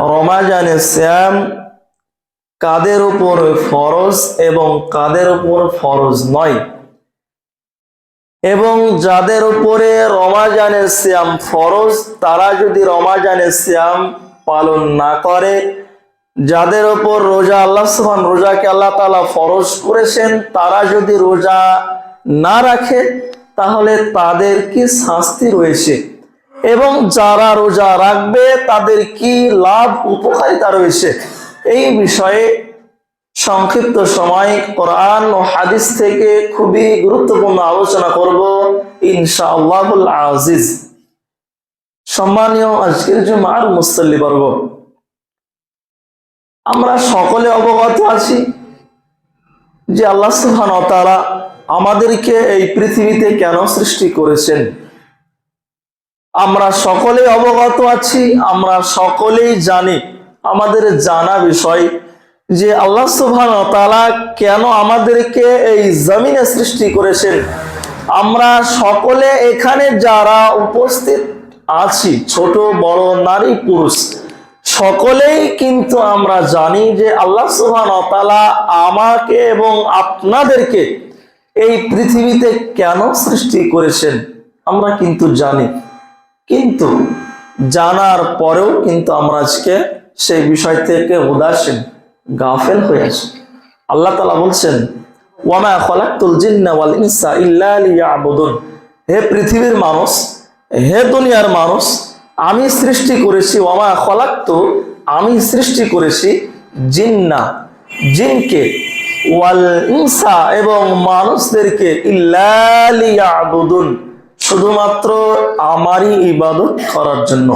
রমাজানে শ্যাম কাদের উপর ফরজ এবং কাদের উপর ফরজ নয়? এবং যাদের উপরে রমাজানের শ্যাম ফরজ, তারা যদি রমাজানের শ্যাম পালন না করে, যাদের ওপর রোজা, আল্লাহ সুবহান রোজাকে আল্লাহ তাআলা ফরজ করেছেন, তারা যদি রোজা না রাখে, তাহলে তাদের কি শাস্তি রয়েছে? এবং যারা রোজা রাখবে, তাদের কি লাভ, উপকারিতা রয়েছে? এই বিষয়ে সংক্ষিপ্ত সময় কোরআন ও হাদিস থেকে খুবই গুরুত্বপূর্ণ আলোচনা করব ইনশাআল্লাহুল আজিজ। সম্মানীয় আজকের জুমার মুসল্লি বর্গ, আমরা সকলে অবগত আছি যে আল্লাহ সুবহান তাআলা আমাদেরকে এই পৃথিবীতে কেন সৃষ্টি করেছেন? আমরা সকলে অবগত আছি, আমরা সকলেই জানি। আমাদের জানা বিষয় যে আল্লাহ সুবহান তাআলা কেন আমাদেরকে এই জমিনে সৃষ্টি করেছেন। আমরা সকলে এখানে যারা উপস্থিত আছি, ছোট, বড়, নারী, পুরুষ, সকলেই কিন্তু আমরা জানি যে আল্লাহ সুবহান তাআলা আমাকে এবং আপনাদেরকে এই পৃথিবীতে কেন সৃষ্টি করেছেন, আমরা কিন্তু জানি। কিন্তু জানার পরেও কিন্তু আমরা আজকে সেই বিষয় থেকে উদাসীন, গাফেল হয়ে আছি। আল্লাহ তালা বলছেন, ওয়ামা খলাকুল জিন্না ওয়াল ইনসা ইল্লা হে পৃথিবীর মানুষ, হে দুনিয়ার মানুষ, আমি সৃষ্টি করেছি, ওয়ামা খলাক্তু, আমি সৃষ্টি করেছি জিন্না, জিনকে। ওয়াল ইনসা এবং মানুষদেরকে ইল্লা লিয়াবুদুন। শুধুমাত্র আমারই ইবাদত করার জন্য।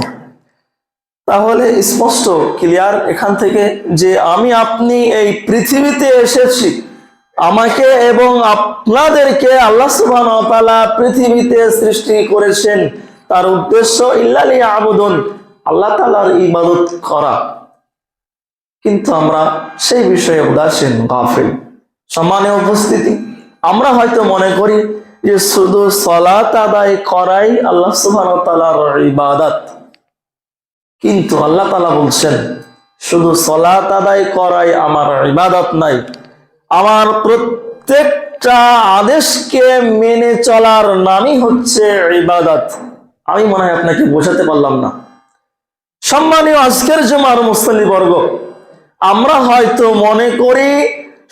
তাহলে স্পষ্ট ক্লিয়ার এখান থেকে যে আমি আপনি এই পৃথিবীতে এসেছি, আমাকে এবং আপনাদেরকে আল্লাহ সুবহান পৃথিবীতে সৃষ্টি করেছেন। তার উদ্দেশ্য, ইল্লালি আবুদন আল্লাহ তালার ইবাদত করা। কিন্তু আমরা সেই বিষয়ে উদাসীন, গাফিল। সম্মানীয় উপস্থিতি। আমরা হয়তো মনে করি যে শুধু সলাত আদায় করাই আল্লাহ তালার ইবাদত। কিন্তু আল্লাহ তালা বলছেন, শুধু সলাত আদায় করাই আমার ইবাদত নাই, আমার প্রত্যেকটা আদেশকে মেনে চলার নামই হচ্ছে ইবাদত। আমি মনে হয় আপনাকে বোঝাতে পারলাম না। সম্মানীয় আজকের জমার মুসলি বর্গ, আমরা হয়তো মনে করি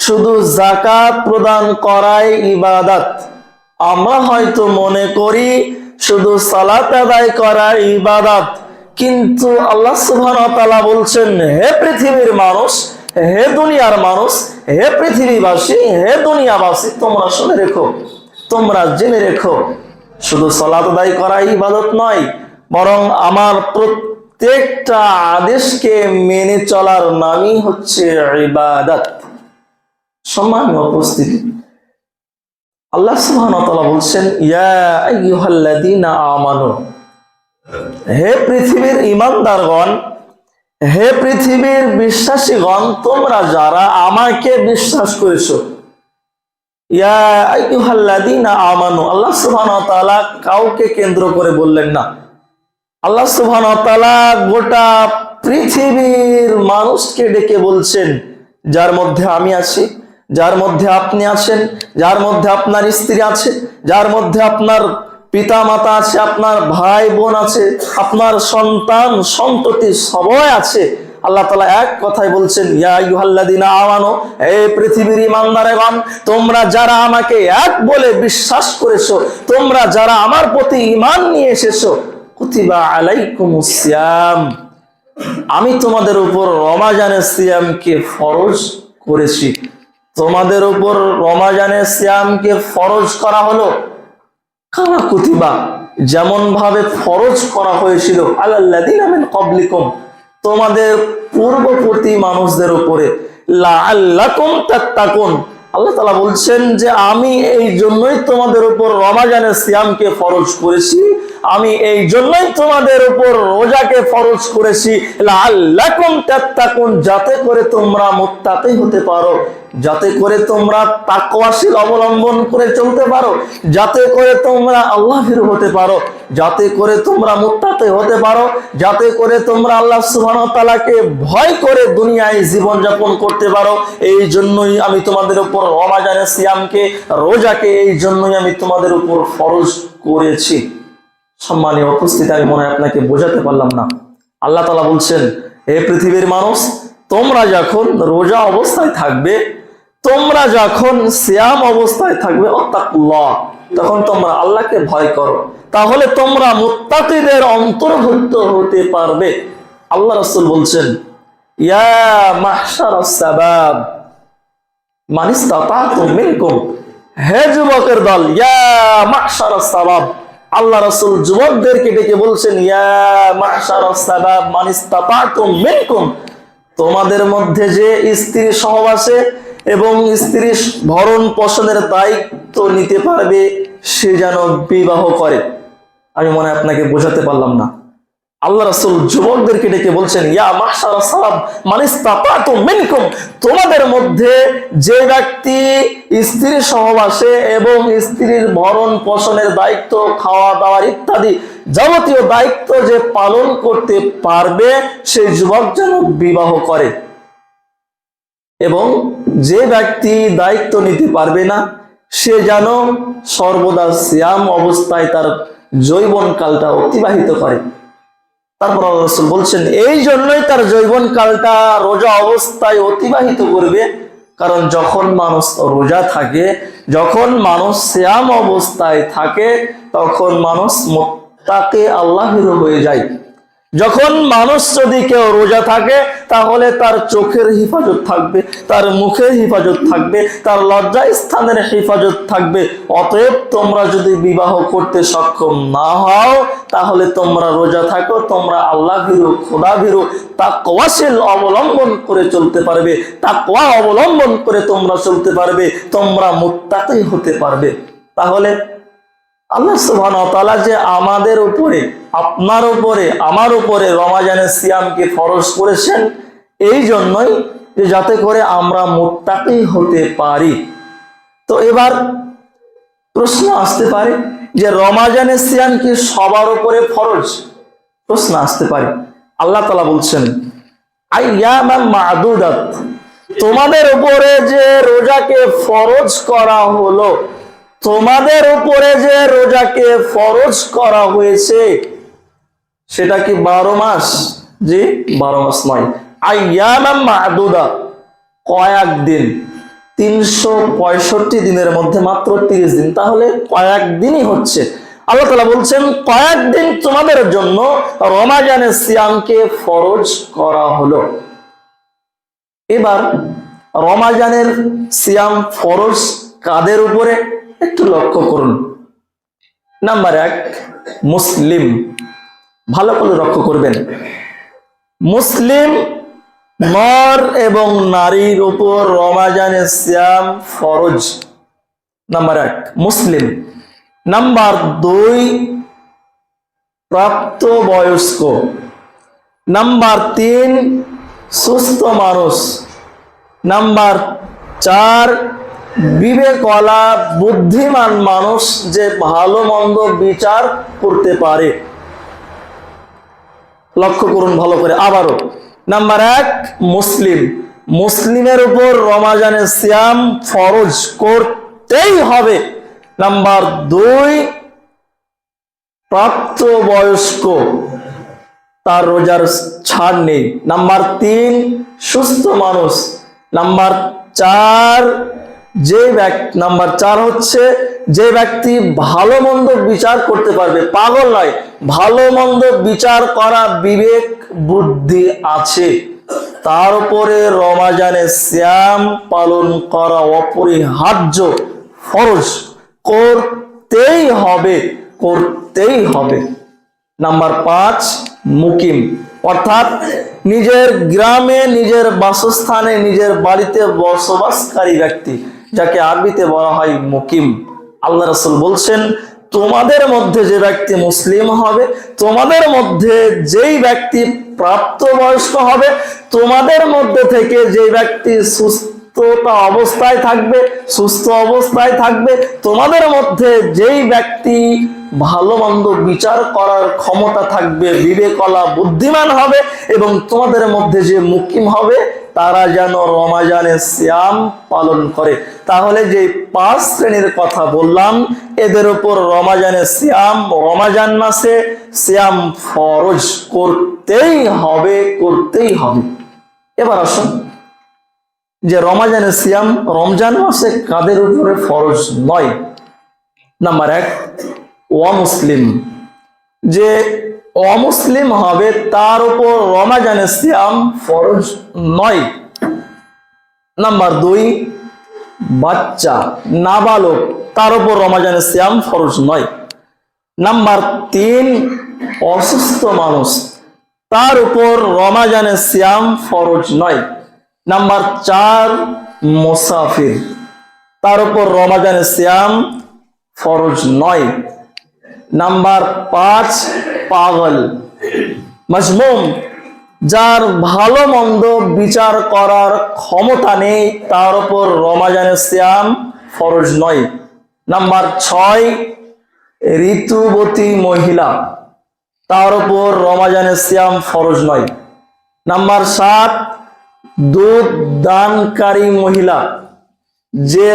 শুধু জাকাত প্রদান করাই ইবাদত। আমরা হয়তো মনে করি শুধু সালাত আদায় করা ইবাদত, কিন্তু আল্লাহ সুবহান তাআলা বলছেন, হে পৃথিবীর মানুষ, হে দুনিয়ার মানুষ, হে পৃথিবীবাসী, হে দুনিয়াবাসী, তোমরা শুনে রেখো, তোমরা জেনে রেখো, শুধু সলাত আদায় করা ইবাদত নয়, বরং আমার প্রত্যেকটা আদেশকে মেনে চলার নামই হচ্ছে ইবাদত। সম্মানীয় উপস্থিতি আল্লাহ সুবহান তাআলা বলছেন, ইয়া আমানু, হে পৃথিবীর ইমানদারগণ হে পৃথিবীর বিশ্বাসীগণ, তোমরা যারা আমাকে বিশ্বাস করেছ আমানু, আল্লাহ তাআলা কাউকে কেন্দ্র করে বললেন না। আল্লাহ তাআলা গোটা পৃথিবীর মানুষকে ডেকে বলছেন, যার মধ্যে আমি আছি যার মধ্যে আপনি আছেন, যার মধ্যে আপনার স্ত্রী আছে, যার মধ্যে আপনার পিতা মাতা আছে, আপনার ভাই বোন আছে, আপনার সন্তান, সন্ততি সবাই আছে। আল্লাহ তালা এক কথাই বলছেন, ইয়া আমানো হে পৃথিবীর ইমানদারেগণ তোমরা যারা আমাকে এক বলে বিশ্বাস করেছ, তোমরা যারা আমার প্রতি ইমান নিয়ে এসেছ, কুতিবা আলাইকুমুস সিয়াম। আমি তোমাদের উপর রমাজানের সিয়ামকে ফরজ করেছি। তোমাদের উপর রমাজানের সিয়ামকে ফরজ করা হলো? কামা কুতিবা? যেমন ভাবে ফরজ করা হয়েছিল আল্লাদিন কবলিকুম তোমাদের পূর্ববর্তী মানুষদের উপরে। আল্লাহ তাআলা বলছেন যে, আমি এই জন্যই তোমাদের উপর রমাজানের সিয়ামকে ফরজ করেছি, আমি এই জন্যই তোমাদের উপর রোজাকে ফরজ করেছি। তাত্তাকুন, যাতে করে তোমরা মুত্তাকি হতে পারো। যাতে করে তোমরা তাকওয়াশীল অবলম্বন করে চলতে পারো, যাতে করে তোমরা আল্লাহ হতে পারো, যাতে করে তোমরা মুক্তাতে হতে পারো, যাতে করে তোমরা আল্লাহ তাআলাকে ভয় করে দুনিয়ায় জীবন যাপন করতে পারো। এই জন্যই আমি তোমাদের উপর রমাজানের সিয়ামকে, রোজাকে এই জন্যই আমি তোমাদের উপর ফরজ করেছি। সম্মানীয় উপস্থিতি, আমি মনে হয় আপনাকে বোঝাতে পারলাম না। আল্লাহ তালা বলছেন, হে পৃথিবীর মানুষ, তোমরা যখন রোজা অবস্থায় থাকবে তোমরা যখন শ্যাম অবস্থায় থাকবে তখন তোমরা আল্লাহকে ভয় করো। তাহলে তোমরা মুত্তাকিদের অন্তর্ভুক্ত হতে পারবে। আল্লাহ রাসূল বলছেন তোমাদের মধ্যে যে স্ত্রী সহবাসে এবং স্ত্রী ভরণ পোষণের দায়িত্ব নিতে পারবে, সে যেন বিবাহ করে। আমি মনে আপনাকে বোঝাতে পারলাম না। আল্লাহ রাসূল যুবকদেরকে ডেকে বলছেন, ইয়া তোমাদের মধ্যে যে ব্যক্তি স্ত্রীর সহবাসে এবং স্ত্রীর ভরণ পোষণের দায়িত্ব খাওয়া দাওয়ার ইত্যাদি যাবতীয় দায়িত্ব যে পালন করতে পারবে, সেই যুবক যেন বিবাহ করে। এবং যে ব্যক্তি দায়িত্ব নিতে পারবে না, সে যেন সর্বদা সিয়াম অবস্থায় তার যৌবন কালটা অতিবাহিত করে। তারপর আল্লাহ বলছেন, এই জন্যই তার যৌবন কালটা রোজা অবস্থায় অতিবাহিত করবে, কারণ যখন মানুষ রোজা থাকে, যখন মানুষ শ্যাম অবস্থায় থাকে, তখন মানুষ মোত্তাকে আল্লাহের হয়ে যায়। যখন মানুষ যদি কেউ রোজা থাকে, তাহলে তার চোখের হেফাজত থাকবে, তার মুখের হেফাজত থাকবে, তার লজ্জা স্থানের হেফাজত থাকবে। অতএব তোমরা যদি বিবাহ করতে সক্ষম না হও, তাহলে তোমরা রোজা থাকো, তোমরা আল্লাহ ভীরু, খোদা ভীরু তা কওয়াশীল অবলম্বন করে চলতে পারবে তা কোয়া অবলম্বন করে তোমরা চলতে পারবে, তোমরা মুত্তাকি হতে পারবে। তাহলে আল্লাহ সুবহানাহু ওয়া তাআলা যে আমাদের উপরে আপনার উপরে, আমার উপরে রমাজানের সিয়ামকে ফরজ করেছেন? এই জন্যই যে যাতে করে আমরা মুত্তাকি হতে পারি। তো এবার প্রশ্ন আসতে পারে যে রমাজানের সিয়াম কি সবার উপরে ফরজ? প্রশ্ন আসতে পারে। আল্লাহ তাআলা বলছেন তোমাদের উপরে যে রোজাকে ফরজ করা হলো, তোমাদের উপরে যে রোজাকে ফরজ করা হয়েছে সেটা কি বারো মাস? জি? বারো মাস নয়। আইয়ামাম মাদুদা কয়েক দিন। তিনশো পঁয়ষট্টি দিনের মধ্যে মাত্র তিরিশ দিন। তাহলে কয়েক দিনই হচ্ছে। আল্লাহ তালা বলছেন কয়েকদিন তোমাদের জন্য রমাজানের সিয়ামকে ফরজ করা হলো। এবার রমাজানের সিয়াম ফরজ কাদের উপরে? একটু লক্ষ্য করুন। নাম্বার এক মুসলিম। ভালো করে লক্ষ্য করবেন। মুসলিম নর এবং নারীর উপর রমাজানের সিয়াম ফরজ। নাম্বার এক, মুসলিম। নাম্বার দুই, প্রাপ্ত বয়স্ক। নাম্বার তিন, সুস্থ মানুষ। নাম্বার চার, বিবেকলা, বুদ্ধিমান মানুষ যে ভালো মন্দ বিচার করতে পারে। লক্ষ্য করুন ভালো করে। আবারও, নাম্বার এক, মুসলিম। মুসলিমের উপর রমাজানের সিয়াম ফরজ করতেই হবে। নাম্বার দুই প্রাপ্ত বয়স্ক তার রোজার ছাড় নেই। নাম্বার তিন, সুস্থ মানুষ। নাম্বার চার, যে ব্যক্তি নাম্বার চার হচ্ছে যে ব্যক্তি ভালো মন্দ বিচার করতে পারবে, পাগল নয়। ভালো মন্দ বিচার করা বিবেক বুদ্ধি আছে। তার উপরে রমাজানে শ্যাম পালন করা অপরিহার্য ফরজ। করতেই হবে করতেই হবে। নাম্বার পাঁচ, মুকিম। অর্থাৎ নিজের গ্রামে, নিজের বাসস্থানে, নিজের বাড়িতে বসবাসকারী ব্যক্তি, যাকে আরবিতে বলা হয় মুকিম। আল্লাহ রসুল বলছেন, তোমাদের মধ্যে যে ব্যক্তি মুসলিম হবে, তোমাদের মধ্যে যেই ব্যক্তি প্রাপ্তবয়স্ক হবে, তোমাদের মধ্যে থেকে যে ব্যক্তি সুস্থতা অবস্থায় থাকবে, সুস্থ অবস্থায় থাকবে, তোমাদের মধ্যে যেই ব্যক্তি ভালো মন্দ বিচার করার ক্ষমতা থাকবে, বিবেকলা, বুদ্ধিমান হবে এবং তোমাদের মধ্যে যে মুকিম হবে তারা যেন রমাজানের শ্যাম পালন করে। তাহলে যে পাঁচ শ্রেণির কথা বললাম, এদের উপর রমাজানের শ্যাম রমাজান মাসে শ্যাম ফরজ করতেই হবে করতেই হবে। এবার আসুন, যে রমাজানের সিয়াম রমজান মাসে কাদের উপরে ফরজ নয়? নাম্বার এক, অমুসলিম। যে অমুসলিম হবে, তার উপর রমাজানের সিয়াম ফরজ নয়। নাম্বার দুই, বাচ্চা, নাবালক, তার উপর রমাজানের সিয়াম ফরজ নয়। নাম্বার তিন, অসুস্থ মানুষ, তার উপর রমাজানের সিয়াম ফরজ নয়। নাম্বার চার, মুসাফির, তার উপর রমাজানের সিয়াম ফরজ নয়। নাম্বার পাঁচ পাগল। মজমুম যার ভালো মন্দ বিচার করার ক্ষমতা নেই, তার উপর রমাজানের সিয়াম ফরজ নয়। নাম্বার ছয়, ঋতুবতী মহিলা, তার উপর রমাজানের সিয়াম ফরজ নয়। নাম্বার সাত, দুধ দানকারী মহিলা, যে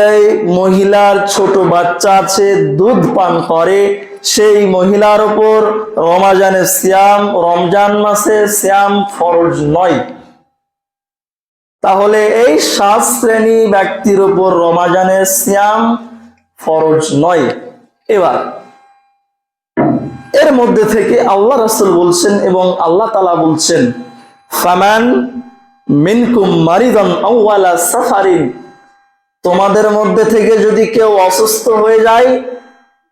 মহিলার ছোট বাচ্চা আছে, দুধ পান করে সেই মহিলার উপর রমাজানের শ্যাম রমজান মাসে শ্যাম ফরজ নয়। তাহলে এই সাত শ্রেণি ব্যক্তির উপর রমাজানের শ্যাম ফরজ নয়। এবার, এর মধ্যে থেকে আল্লাহ রাসূল বলছেন এবং আল্লাহ তালা বলছেন, ফামান মিনকুম মারিদান আউয়ালা সাফারিন। তোমাদের মধ্যে থেকে যদি কেউ অসুস্থ হয়ে যায়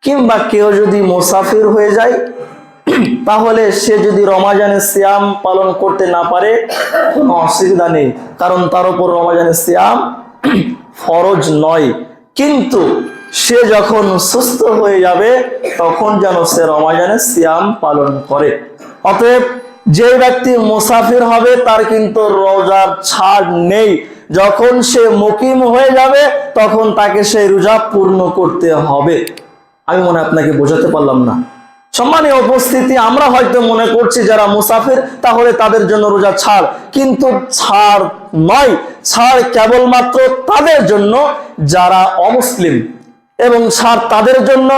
কিংবা কেউ যদি মোসাফির হয়ে যায়, তাহলে সে যদি রমাজানের সিয়াম পালন করতে না পারে, কোনো অসুবিধা নেই। কারণ তার উপর রমাজানের সিয়াম ফরজ নয়। কিন্তু সে যখন সুস্থ হয়ে যাবে, তখন যেন সে রমাজানের সিয়াম পালন করে। অতএব যে ব্যক্তি মুসাফির হবে, তার কিন্তু রোজার ছাড় নেই। যখন সে মুকিম হয়ে যাবে, তখন তাকে সেই রোজা পূর্ণ করতে হবে। আমি মনে আপনাকে বোঝাতে পারলাম না। সম্মানীয় উপস্থিতি, আমরা হয়তো মনে করছি যারা মুসাফির, তাহলে তাদের জন্য রোজা ছাড়। কিন্তু ছাড় নয়, ছাড় কেবলমাত্র তাদের জন্য যারা অমুসলিম এবং ছাড় তাদের জন্য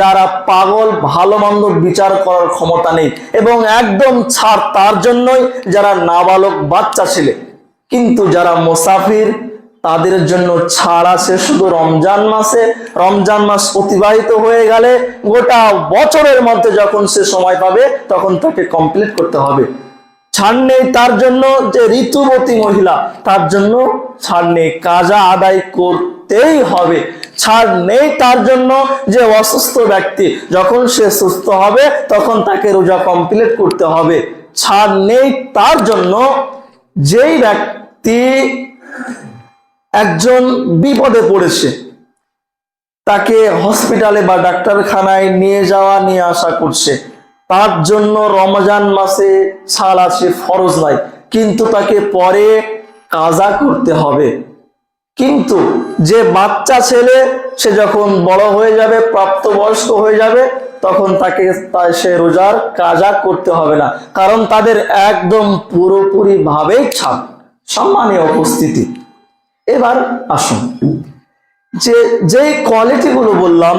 যারা পাগল ভালো মন্দ বিচার করার ক্ষমতা নেই এবং একদম ছাড় তার জন্যই যারা নাবালক বাচ্চা ছেলে। কিন্তু যারা মুসাফির তাদের জন্য ছাড় আছে, শুধু রমজান মাসে। রমজান মাস অতিবাহিত হয়ে গেলে গোটা বছরের মধ্যে যখন সে সময় পাবে, তখন তাকে কমপ্লিট করতে হবে। ছাড় নেই তার জন্য যে ঋতুবতী মহিলা, তার জন্য ছাড় নেই, কাজা আদায় করতেই হবে। ছাড় নেই তার জন্য যে অসুস্থ ব্যক্তি, যখন সে সুস্থ হবে, তখন তাকে রোজা কমপ্লিট করতে হবে। ছাড় নেই তার জন্য যেই ব্যক্তি একজন বিপদে পড়েছে। তাকে হসপিটালে বা ডাক্তারখানায় নিয়ে যাওয়া, নিয়ে আসা করছে। তার জন্য রমজান মাসে ছাড় আছে, ফরজ নাই। কিন্তু তাকে পরে কাজা করতে হবে। কিন্তু যে বাচ্চা ছেলে, সে যখন বড় হয়ে যাবে, প্রাপ্তবয়স্ক হয়ে যাবে, তখন তাকে সে রোজার কাজা করতে হবে না। কারণ তাদের একদম পুরোপুরি ভাবেই ছাড় সম্মানীয় উপস্থিতি। এবার আসুন। যে যেই কোয়ালিটিগুলো বললাম,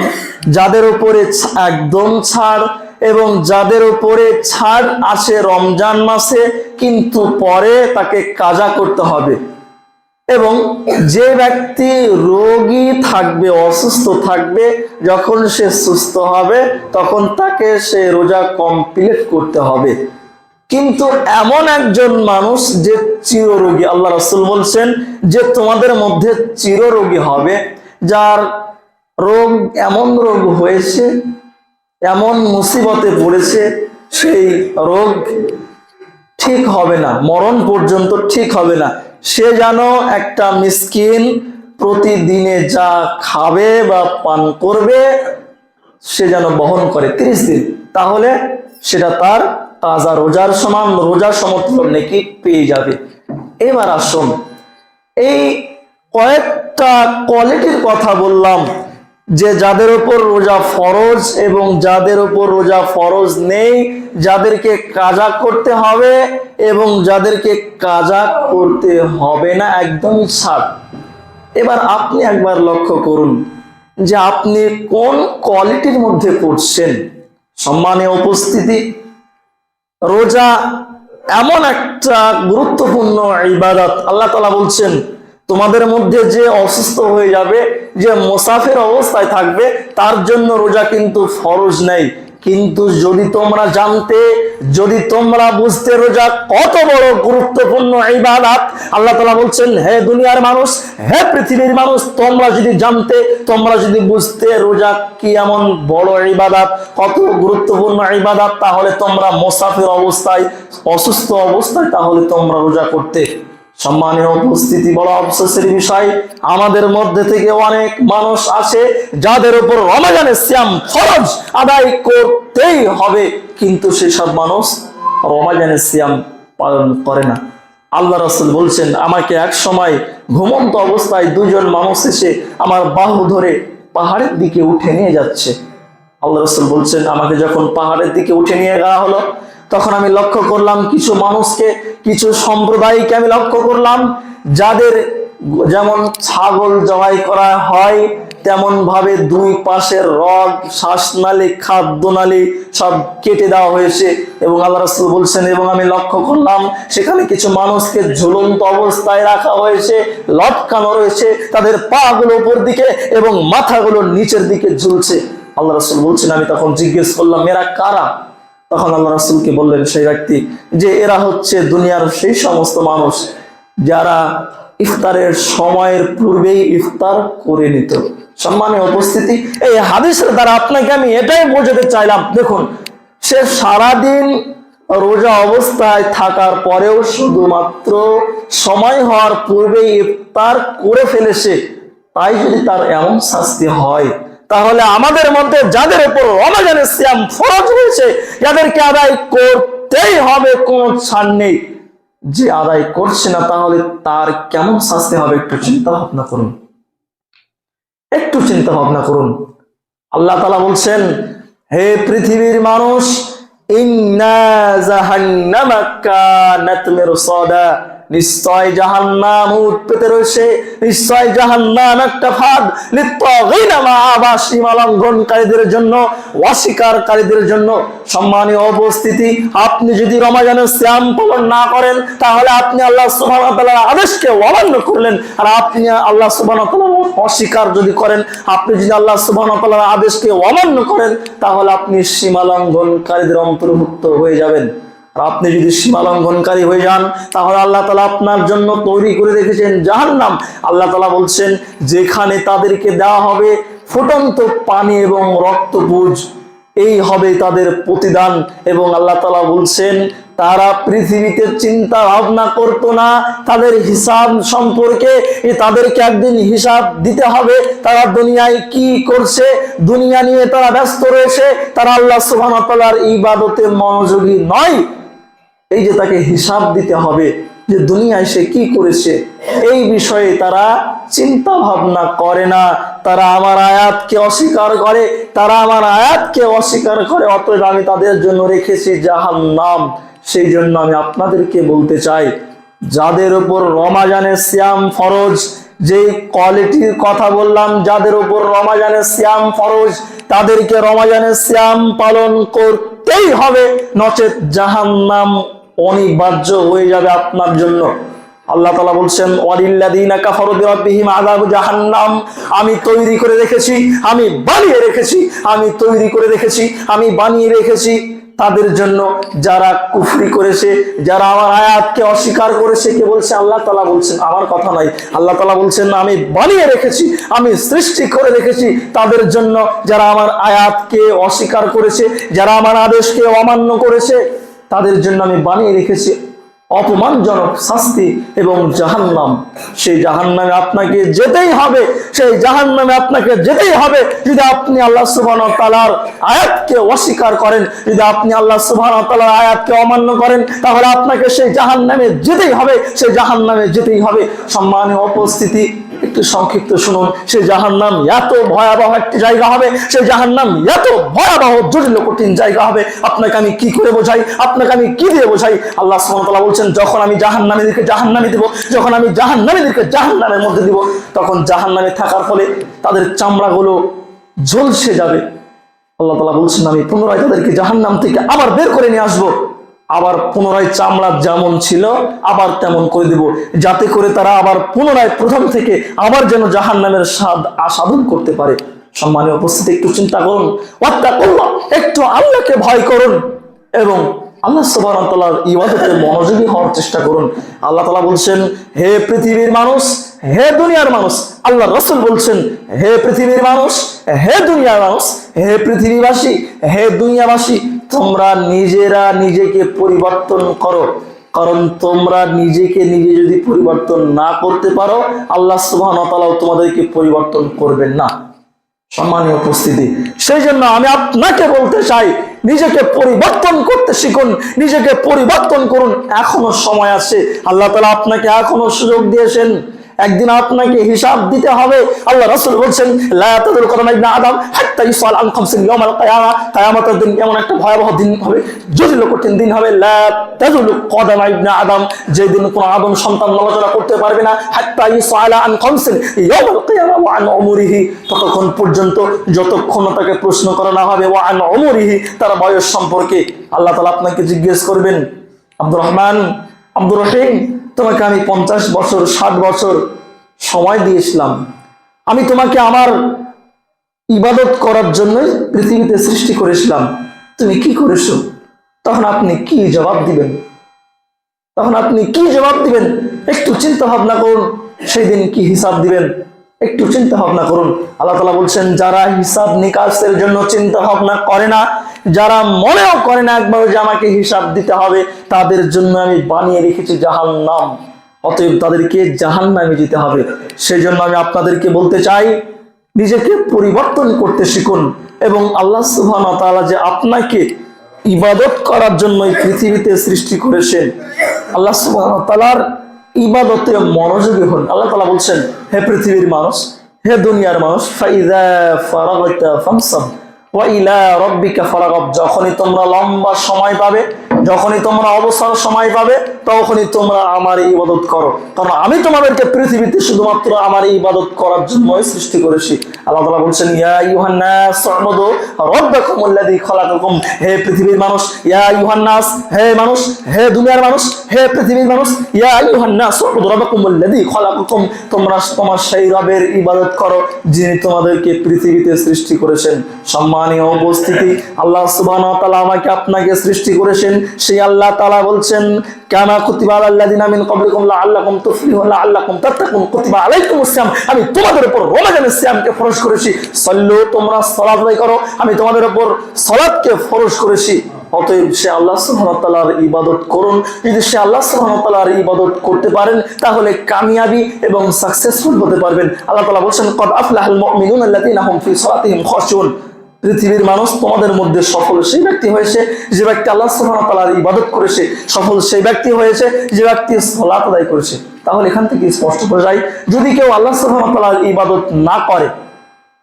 যাদের উপরে একদম ছাড় এবং যাদের উপরে ছাড় আসে রমজান মাসে, কিন্তু পরে তাকে কাজা করতে হবে। এবং যে ব্যক্তি রোগী থাকবে, অসুস্থ থাকবে, যখন সে সুস্থ হবে, তখন তাকে সে রোজা কমপ্লিট করতে হবে। কিন্তু এমন একজন মানুষ যে চিররোগী, আল্লাহ রসুল বলছেন যে তোমাদের মধ্যে চিররোগী হবে, যার রোগ এমন রোগ হয়েছে, এমন মুসিবতে পড়েছে, সেই রোগ ঠিক হবে না, মরণ পর্যন্ত ঠিক হবে না। সে যেন একটা মিসকিন প্রতিদিনে যা খাবে বা পান করবে, সে যেন বহন করে তিরিশ দিন। তাহলে সেটা তার তাজা রোজার সমান রোজার সমতুল্য নেকি পেয়ে যাবে। এবার আসুন, এই কয়েকটা কোয়ালিটির কথা বললাম যে যাদের উপর রোজা ফরজ এবং যাদের উপর রোজা ফরজ নেই, যাদেরকে কাজা করতে হবে এবং যাদেরকে কাজা করতে হবে না, একদমই ছাড়। এবার আপনি একবার লক্ষ্য করুন যে আপনি কোন কোয়ালিটির মধ্যে পড়ছেন। সম্মানে উপস্থিতি। রোজা এমন একটা গুরুত্বপূর্ণ ইবাদত। আল্লাহ তালা বলছেন, তোমাদের মধ্যে যে অসুস্থ হয়ে যাবে, যে মোসাফের অবস্থায় থাকবে, তার জন্য রোজা কিন্তু ফরজ নেই। কিন্তু যদি তোমরা জানতে, যদি তোমরা বুঝতে রোজা কত বড় গুরুত্বপূর্ণ ইবাদত, আল্লাহ তালা বলছেন, হে দুনিয়ার মানুষ, হে পৃথিবীর মানুষ, তোমরা যদি জানতে, তোমরা যদি বুঝতে রোজা কি এমন বড় ইবাদত, কত গুরুত্বপূর্ণ ইবাদত, তাহলে তোমরা মোসাফির অবস্থায়, অসুস্থ অবস্থায় তাহলে তোমরা রোজা করতে সম্মানীয় উপস্থিতি, বড় অবসের বিষয়, আমাদের মধ্যে থেকে অনেক মানুষ আছে যাদের উপর রমাজানের শ্যাম ফরজ আদায় করতেই হবে, কিন্তু সেসব মানুষ রমাজানের শ্যাম পালন করে না। আল্লাহ রসুল বলছেন, আমাকে এক সময় ঘুমন্ত অবস্থায় দুজন মানুষ এসে আমার বাহু ধরে পাহাড়ের দিকে উঠে নিয়ে যাচ্ছে। আল্লাহ রসুল বলছেন, আমাকে যখন পাহাড়ের দিকে উঠে নিয়ে যাওয়া হলো তখন আমি লক্ষ্য করলাম কিছু মানুষকে, কিছু সম্প্রদায়কে আমি লক্ষ্য করলাম, যাদের যেমন ছাগল জবাই করা হয় তেমন ভাবে দুই পাশের রগ, শ্বাসনালী, খাদ্যনালী সব কেটে দেওয়া হয়েছে এবং আল্লাহ রসুল বলছেন, এবং আমি লক্ষ্য করলাম সেখানে কিছু মানুষকে ঝুলন্ত অবস্থায় রাখা হয়েছে, লটকানো রয়েছে, তাদের পা গুলো উপর দিকে এবং মাথাগুলো নিচের দিকে ঝুলছে। আল্লাহ রসুল বলছেন, আমি তখন জিজ্ঞেস করলাম, এরা কারা? তখন আল্লাহ রাসুলকে বললেন, সেই ব্যক্তি যে এরা হচ্ছে দুনিয়ার সেই সমস্ত মানুষ যারা ইফতারের সময়ের পূর্বেই ইফতার করে নিত। সম্মানীয় উপস্থিতি, এই হাদিসের দ্বারা আপনাকে আমি এটাই বোঝাতে চাইলাম। দেখুন, সে সারাদিন রোজা অবস্থায় থাকার পরেও শুধুমাত্র সময় হওয়ার পূর্বেই ইফতার করে ফেলেছে। তাই যদি তার এমন শাস্তি হয় তাহলে আমাদের মধ্যে যাদের উপর রমাজানের শ্যাম ফরজ হয়েছে যাদেরকে আদায় করতেই হবে, কোন ছাড় নেই। যে আদায় করছে না, তাহলে তার কেমন শাস্তি হবে একটু চিন্তা ভাবনা করুন। একটু চিন্তা ভাবনা করুন। আল্লাহ তালা বলছেন, হে পৃথিবীর মানুষ, ইন্না জাহান্নামা কানাত মিরসাদা। নিশ্চয় জাহান্নাম উৎপেতে রয়েছে, নিশ্চয় জাহান্নাম একটা ফাঁদ। লঙ্ঘনকারীদের জন্য অস্বীকারীদের জন্য সম্মানীয় উপস্থিতি। আপনি যদি রমাজানের শ্যাম পালন না করেন, তাহলে আপনি আল্লাহ তাআলার আদেশকে অমান্য করলেন। আর আপনি আল্লাহ ওয়া অস্বীকার যদি করেন, আপনি যদি আল্লাহ তাআলার আদেশকে অমান্য করেন, তাহলে আপনি সীমা লঙ্ঘনকারীদের অন্তর্ভুক্ত হয়ে যাবেন। আপনি যদি সীমা লঙ্ঘনকারী হয়ে যান, তাহলে আল্লাহ তালা আপনার জন্য তৈরি করে রেখেছেন জাহান্নাম। আল্লাহ তালা বলছেন, যেখানে তাদেরকে দেওয়া হবে ফুটন্ত পানি এবং রক্তপুজ এই হবে তাদের প্রতিদান। এবং আল্লাহ তালা বলছেন, তারা পৃথিবীতে চিন্তা ভাবনা করতো না, তাদের হিসাব সম্পর্কে তাদেরকে একদিন হিসাব দিতে হবে, তারা দুনিয়ায় কি করছে, দুনিয়া নিয়ে তারা ব্যস্ত রয়েছে, তারা আল্লাহ তাআলার ইবাদতে মনোযোগী নয়। এই যে তাকে হিসাব দিতে হবে যে দুনিয়ায় সে কি করেছে, এই বিষয়ে তারা চিন্তা ভাবনা করে না। তারা আমার আয়াতকে অস্বীকার করে, তারা আমার আয়াতকে অস্বীকার করে, অতএব আমি তাদের জন্য রেখেছি জাহান্নাম। সেই জন্য আমি আপনাদেরকে বলতে চাই, যাদের উপর রমাজানের শ্যাম ফরজ যে কোয়ালিটির কথা বললাম, যাদের উপর রমাজানের শ্যাম ফরজ, তাদেরকে রমাজানের শ্যাম পালন করতেই হবে, নচেত জাহান্নাম অনিবার্য হয়ে যাবে আপনার জন্য। আল্লাহ তালা বলছেন জাহান্নাম। আমি তৈরি করে রেখেছি, আমি বানিয়ে রেখেছি, আমি তৈরি করে রেখেছি, আমি বানিয়ে রেখেছি। তাদের জন্য যারা কুফরি করেছে, যারা আমার আয়াতকে অস্বীকার করেছে, কে বলছে? আল্লাহ তালা বলছেন, আমার কথা নাই। আল্লাহ তালা বলছেন, আমি বানিয়ে রেখেছি, আমি সৃষ্টি করে রেখেছি। তাদের জন্য যারা আমার আয়াতকে অস্বীকার করেছে, যারা আমার আদেশকে অমান্য করেছে তাদের জন্য আমি বানিয়ে রেখেছি অপমানজনক শাস্তি এবং জাহান্নাম। সেই জাহান্নামে আপনাকে যেতেই হবে, সেই জাহান্নামে আপনাকে যেতেই হবে যদি আপনি আল্লাহ সুবহান তালার আয়াতকে অস্বীকার করেন, যদি আপনি আল্লাহ সুবহান তালার আয়াতকে অমান্য করেন, তাহলে আপনাকে সেই জাহান্নামে যেতেই হবে, সেই জাহান্নামে যেতেই হবে। সম্মানীয় উপস্থিতি একটু সংক্ষিপ্ত শুনুন। সে জাহান্নাম এত ভয়াবহ একটি জায়গা হবে, সে জাহান্নাম এত ভয়াবহ জটিল কঠিন জায়গা হবে। আপনাকে আমি কি করে বোঝাই? আপনাকে আমি কি দিয়ে বোঝাই? আল্লাহ সুবহানাহু বলছেন, যখন আমি জাহান্নামীদেরকে জাহান্নামে দিব, যখন আমি জাহান্নামীদেরকে জাহান্নামের মধ্যে দিব, তখন জাহান্নামে থাকার ফলে তাদের চামড়াগুলো ঝলসে যাবে। আল্লাহ তালা বলছেন, আমি পুনরায় তাদেরকে জাহান্নাম থেকে আবার বের করে নিয়ে আসব। আবার পুনরায় চামড়া যেমন ছিল, আবার তেমন করে দিব। যাতে করে তারা আবার পুনরায় প্রথম থেকে আবার যেন জাহান্নামের স্বাদ আসাধন করতে পারে। সম্মানীয় উপস্থিতি, একটু চিন্তা করুন। একটু আল্লাহকে ভয় করুন এবং আল্লাহ সুবহানাহু ওয়া তাআলার ইবাদতে মনোযোগী হওয়ার চেষ্টা করুন। আল্লাহ তাআলা বলছেন, হে পৃথিবীর মানুষ হে দুনিয়ার মানুষ, আল্লাহ রসুল বলছেন, হে পৃথিবীর মানুষ, হে দুনিয়ার মানুষ, হে পৃথিবীবাসী, হে দুনিয়াবাসী, তোমরা নিজেরা নিজেকে পরিবর্তন করো। কারণ তোমরা নিজেকে নিজে যদি পরিবর্তন না করতে পারো, আল্লাহ ওয়া তোমাদেরকে পরিবর্তন করবেন না। সম্মানীয় উপস্থিতি সেই জন্য আমি আপনাকে বলতে চাই, নিজেকে পরিবর্তন করতে শিখুন, নিজেকে পরিবর্তন করুন। এখনও সময় আছে, আল্লাহ তালা আপনাকে এখনও সুযোগ দিয়েছেন। একদিন আপনাকে হিসাব দিতে হবে। আল্লাহ রাসূল বলছেন একটা ভয়াবহ দিন হবে দিন হবে সন্তান করতে পারবে না ততক্ষণ পর্যন্ত যতক্ষণ তাকে প্রশ্ন করা না হবে, ওয়া আন উমরিহি? তার বয়স সম্পর্কে আল্লাহ তাআলা আপনাকে জিজ্ঞেস করবেন। আব্দুর রহমান, আব্দুর রহিম তোমাকে আমি পঞ্চাশ বছর, ষাট বছর সময় দিয়েছিলাম। আমি তোমাকে আমার ইবাদত করার জন্যই পৃথিবীতে সৃষ্টি করেছিলাম। তুমি কি করেছ? তখন আপনি কি জবাব দিবেন? তখন আপনি কি জবাব দিবেন? একটু চিন্তা ভাবনা করুন, সেই দিন কি হিসাব দিবেন? একটু চিন্তা ভাবনা করুন। আল্লাহ তালা বলছেন, যারা হিসাব নিকাশের জন্য চিন্তা ভাবনা করে না যারা মনেও করে না একবার যে আমাকে হিসাব দিতে হবে, তাদের জন্য আমি বানিয়ে রেখেছি জাহান নাম অতএব তাদেরকে জাহান নামে যেতে হবে। সেই জন্য আমি আপনাদেরকে বলতে চাই, নিজেকে পরিবর্তন করতে শিখুন এবং আল্লাহ সুবহান তাআলা যে আপনাকে ইবাদত করার জন্য এই পৃথিবীতে সৃষ্টি করেছেন, আল্লাহ সুবহান তাআলার ইবাদতে মনোযোগী হন। আল্লাহ তালা বলছেন, হে পৃথিবীর মানুষ, হে দুনিয়ার মানুষ, ফাইদা ফারাগতা ফামসাব যখনই তোমরা লম্বা সময় পাবে, যখনই তোমরা অবসর সময় পাবে, তখনই তোমরা আমার ইবাদত করো। কারণ আমি তোমাদেরকে পৃথিবীতে শুধুমাত্র আমার ইবাদত করার জন্যই সৃষ্টি করেছি। আল্লাহ বলছেন, ইয়া আইয়ুহান নাস উবুদু আল্লাযী খালাকাকুম। হে পৃথিবীর মানুষ, ইয়া আইয়ুহান নাস হে মানুষ, হে দুনিয়ার মানুষ হে পৃথিবীর মানুষ, ইয়া তোমরা তোমার সেই রবের ইবাদত করো, যিনি তোমাদেরকে পৃথিবীতে সৃষ্টি করেছেন। সম্মানীয় উপস্থিতি, আল্লাহ সুবহানাহু ওয়া তাআলা আমাকে আপনাকে সৃষ্টি করেছেন। সেই আল্লাহ তাআলা বলছেন কুতিবা মিন ক্বাবলিকুম লাআল্লাকুম লাআল্লাকুম তাত্তাকুন কুতিবা আলাইকুমুস সিয়াম আমি তোমাদের উপর রমজানের সিয়ামকে ফরজ করেছি। সল্লু তোমরা সালাত আদায় করো, আমি তোমাদের উপর সালাতকে ফরজ করেছি। অতএব সে আল্লাহ তাআলার ইবাদত করুন। যদি সে আল্লাহ তাআলার ইবাদত করতে পারেন, তাহলে কামিয়াবি এবং সাকসেসফুল হতে পারবেন। আল্লাহ তাআলা বলছেন, কদ আফলাহাল ফি সালাতিহিম খাশুন পৃথিবীর মানুষ তোমাদের মধ্যে সফল সেই ব্যক্তি হয়েছে, যে ব্যক্তি আল্লাহ তাআলার ইবাদত করেছে, সফল সেই ব্যক্তি হয়েছে, যে ব্যক্তি সালাত আদায় করেছে। তাহলে এখান থেকে স্পষ্ট বোঝা যায়, যদি কেউ আল্লাহ তাআলার ইবাদত না করে,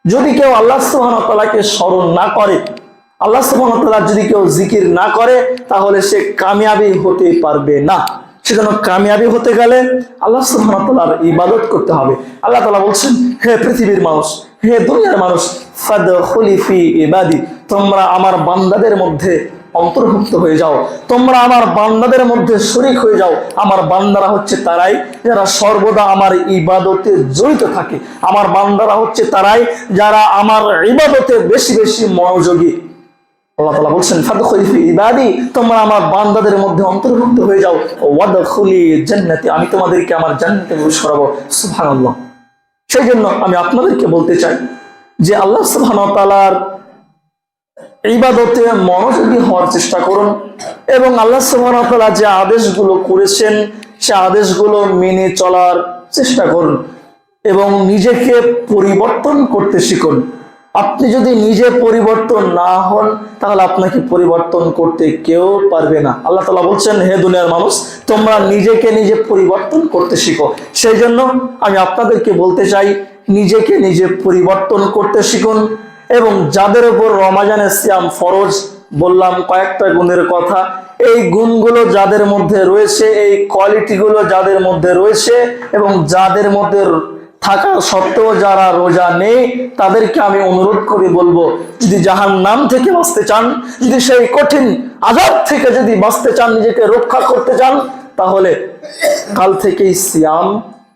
যদি কেউ আল্লাহ ওয়া স্মরণ না করে আল্লাহ তাআলার যদি কেউ জিকির না করে, তাহলে সে কামিয়াবি হতে পারবে না। সেজন্য কামিয়াবি হতে গেলে আল্লাহ তাআলার ইবাদত করতে হবে। আল্লাহ তাআলা বলছেন, হে পৃথিবীর মানুষ, হে দুনিয়ার মানুষ, ফাদখুলি ফি ইবাদি, তোমরা আমার বান্দাদের মধ্যে অন্তর্ভুক্ত হয়ে যাও। তোমরা আমার বান্দাদের মধ্যে শরিক হয়ে যাও। আমার বান্দারা হচ্ছে তারাই যারা সর্বদা আমার ইবাদতে জড়িত থাকে। আমার বান্দারা হচ্ছে তারাই যারা আমার ইবাদতে বেশি বেশি মনোযোগী। আল্লাহ তাআলা বলছেন ইবাদি তোমরা আমার বান্দাদের মধ্যে অন্তর্ভুক্ত হয়ে যাও। ওয়াদখুলি জান্নাতি আমি তোমাদেরকে আমার জান্নাতে প্রবেশ করাবো। সুবহানাল্লাহ। সেই জন্য আমি আপনাদেরকে বলতে চাই যে আল্লাহ ওয়া তাআলার ইবাদতে মনোযোগী হওয়ার চেষ্টা করুন এবং আল্লাহ ওয়া তাআলা যে আদেশগুলো করেছেন, সে আদেশগুলো মেনে চলার চেষ্টা করুন এবং নিজেকে পরিবর্তন করতে শিখুন। আপনি যদি নিজে পরিবর্তন না হন, তাহলে আপনাকে পরিবর্তন করতে কেউ পারবে না। আল্লাহ তালা বলছেন, হে দুনিয়ার মানুষ, তোমরা নিজেকে নিজে পরিবর্তন করতে শিখো। সেই জন্য আমি আপনাদেরকে বলতে চাই, নিজেকে নিজে পরিবর্তন করতে শিখুন এবং যাদের উপর রমাজানের সিয়াম ফরজ, বললাম কয়েকটা গুণের কথা, এই গুণগুলো যাদের মধ্যে রয়েছে, এই কোয়ালিটিগুলো যাদের মধ্যে রয়েছে এবং যাদের মধ্যে থাকা সত্ত্বেও যারা রোজা নেই, তাদেরকে আমি অনুরোধ করে বলব, যদি জাহান নাম থেকে বাঁচতে চান, যদি সেই কঠিন আজাদ থেকে যদি বাঁচতে চান, নিজেকে রক্ষা করতে চান, তাহলে কাল থেকেই সিয়াম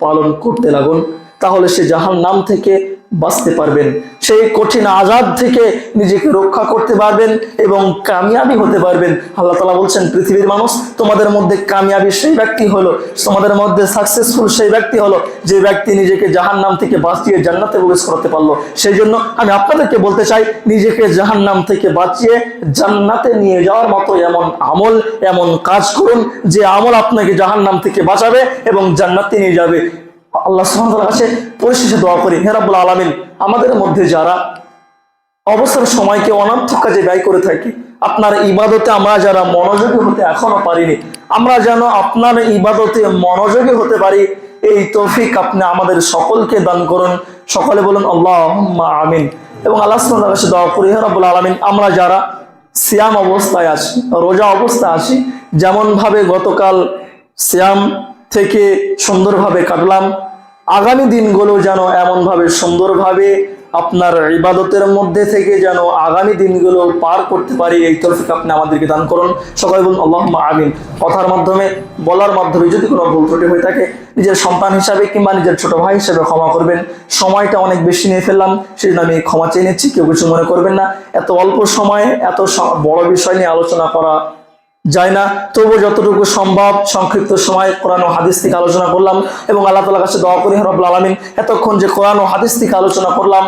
পালন করতে লাগুন। তাহলে সে জাহান নাম থেকে বাঁচতে পারবেন। সেই কঠিন আজাদ থেকে নিজেকে রক্ষা করতে পারবেন এবং কামিয়াবি হতে পারবেন। আল্লাহ তালা বলছেন, পৃথিবীর মানুষ তোমাদের মধ্যে কামিয়াবি সেই ব্যক্তি হলো, তোমাদের মধ্যে সাকসেসফুল সেই ব্যক্তি হলো, যে ব্যক্তি নিজেকে জাহান নাম থেকে বাঁচিয়ে জান্নাতে প্রবেশ করতে পারল। সেই জন্য আমি আপনাদেরকে বলতে চাই, নিজেকে জাহান নাম থেকে বাঁচিয়ে জান্নাতে নিয়ে যাওয়ার মতো এমন আমল, এমন কাজ করুন, যে আমল আপনাকে জাহান নাম থেকে বাঁচাবে এবং জান্নাতে নিয়ে যাবে। আল্লাহ সুবহানাহু কাছে পরিশেষে দোয়া করি, হে রাব্বুল আলামিন, আমাদের মধ্যে যারা অবসর সময়কে অনর্থক কাজে ব্যয় করে থাকি, আপনার ইবাদতে আমরা যারা মনোযোগী হতে এখনও পারিনি, আমরা যেন আপনার ইবাদতে মনোযোগী হতে পারি, এই তৌফিক আপনি আমাদের সকলকে দান করুন। সকলে বলুন আল্লাহ আমিন। এবং আল্লাহ সুবহানাহু কাছে দোয়া করি, হে রাব্বুল আলামিন, আমরা যারা সিয়াম অবস্থায় আছি, রোজা অবস্থায় আছি যেমন ভাবে গতকাল সিয়াম থেকে সুন্দরভাবে কাটলাম। আগামী দিনগুলো যেন এমনভাবে সুন্দরভাবে আপনার ইবাদতের মধ্যে থেকে যেন আগামী দিনগুলো পার করতে পারি, এই তরফিক আপনি আমাদেরকে দান করুন। সবাই বলুন আল্লাহ আমিন। কথার মাধ্যমে, বলার মাধ্যমে যদি কোনো ভুল ত্রুটি হয়ে থাকে, নিজের সন্তান হিসাবে কিংবা নিজের ছোট ভাই হিসাবে ক্ষমা করবেন। সময়টা অনেক বেশি নিয়ে ফেললাম সেই জন্য আমি ক্ষমা চেয়ে নিচ্ছি, কেউ কিছু মনে করবেন না। এত অল্প সময়ে, এত বড় বিষয় নিয়ে আলোচনা করা যায় না। তবু যতটুকু সম্ভব সংক্ষিপ্ত সময় কোরআন ও হাদিস থেকে আলোচনা করলাম এবং আল্লাহ তালার কাছে দোয়া করি হরবুল আলমিন, এতক্ষণ যে কোরআন ও হাদিস থেকে আলোচনা করলাম